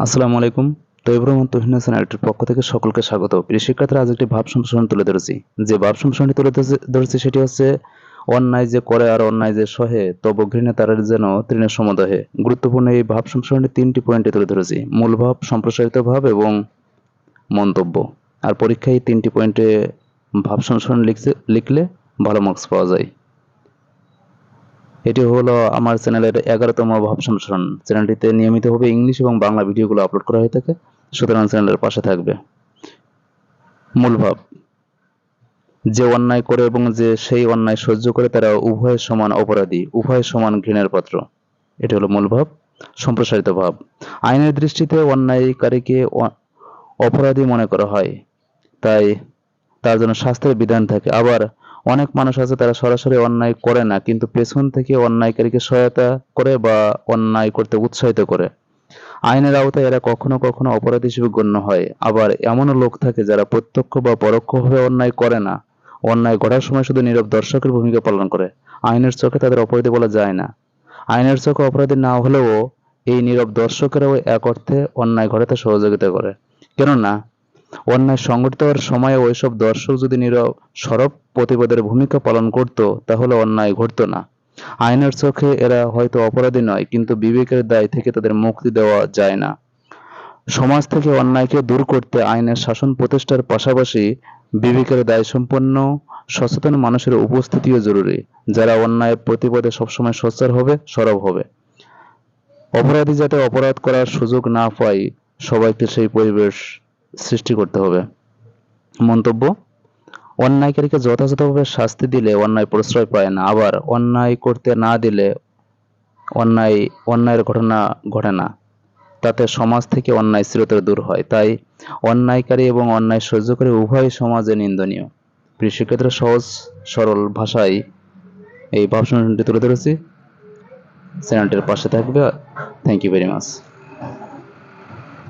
আসসালামু আলাইকুম। তৈবরহমান তহিনা চ্যানেলটির পক্ষ থেকে সকলকে স্বাগত। প্রিয় শিক্ষার্থীরা, আজ একটি ভাব সংশোধন তুলে ধরেছি। যে ভাব সম্প্রসারণটি তুলে ধরেছি- সেটি হচ্ছে, অন্যায় যে করে আর অন্যায় যে সহে, তব ঘৃণে তারের যেন তৃণের সমদহে। গুরুত্বপূর্ণ এই ভাব সম্প্রসারণের তিনটি পয়েন্টে তুলে ধরেছি। মূল ভাব, সম্প্রসারিত ভাব এবং মন্তব্য। আর পরীক্ষায় তিনটি পয়েন্টে ভাব সংশোধন লিখছে, লিখলে ভালো মার্কস পাওয়া যায়। এটি হলো আমার চ্যানেলের এগারোতম ভাব সম্প্রসারণ চ্যানেলটিতে নিয়মিতভাবে ইংলিশ এবং বাংলা ভিডিওগুলো আপলোড করা হয়ে থাকে, সুতরাং চ্যানেলের পাশে থাকবে। মূল ভাব, যে অন্যায় করে এবং যে সেই অন্যায় সহ্য করে তারা উভয় সমান অপরাধী, উভয় সমান ঘৃণের পাত্র। এটি হলো মূল ভাব, সম্প্রসারিত ভাব। আইনের দৃষ্টিতে অন্যায়কারীকে অপরাধী মনে করা হয়, তাই তার জন্য শাস্ত্রের বিধান থাকে। আবার অনেক মানুষ আছে তারা সরাসরি অন্যায় করে না, কিন্তু পেছন থেকে অন্যায়কারীকে সহায়তা করে বা অন্যায় করতে উৎসাহিত করে। আইনের আওতায় এরা কখনো কখনো অপরাধ হিসেবে গণ্য হয়। আবার এমনও লোক থাকে যারা প্রত্যক্ষ বা পরোক্ষভাবে অন্যায় করে না। অন্যায় ঘটার সময় শুধু নীরব দর্শকের ভূমিকা পালন করে। আইনের চোখে তাদের অপরাধী বলা যায় না। আইনের চোখে অপরাধী না হলেও এই নীরব দর্শকেরাও এক অর্থে অন্যায় ঘটাতে সহযোগিতা করে। কেননা অন্যায় সংগঠিত হওয়ার সময় ওইসব দর্শক যদি নীরব সরব প্রতিবাদের ভূমিকা পালন করত, তাহলে অন্যায় ঘটতো না। আইনের চোখে এরা হয়তো অপরাধী নয়, কিন্তু বিবেকের দায় থেকে তাদের মুক্তি দেওয়া যায় না। সমাজ থেকে অন্যায়কে দূর করতে আইনের শাসন প্রতিষ্ঠার পাশাপাশি বিবেকের দায় সম্পন্ন সচেতন মানুষের উপস্থিতিও জরুরি, যারা অন্যায় প্রতিবাদে সবসময় সোচ্চার হবে, সরব হবে। অপরাধী যাতে অপরাধ করার সুযোগ না পায়, সবাইকে সেই পরিবেশ সৃষ্টি করতে হবে। মন্তব্য, অন্যায়কারীকে যথাযথভাবে শাস্তি দিলে অন্যায় প্রশ্রয় পায় না, আবার অন্যায় করতে না দিলে অন্যায়, অন্যায়ের ঘটনা ঘটে না। তাতে সমাজ থেকে অন্যায় চিরতরে দূর হয়। তাই অন্যায়কারী এবং অন্যায় সহ্যকারী উভয় সমাজে নিন্দনীয়। কৃষিক্ষেত্রে সহজ, সরল ভাষায় এই ভাবসংটি তুলে ধরেছি। চ্যানেলটির পাশে থাকবে। Thank you very much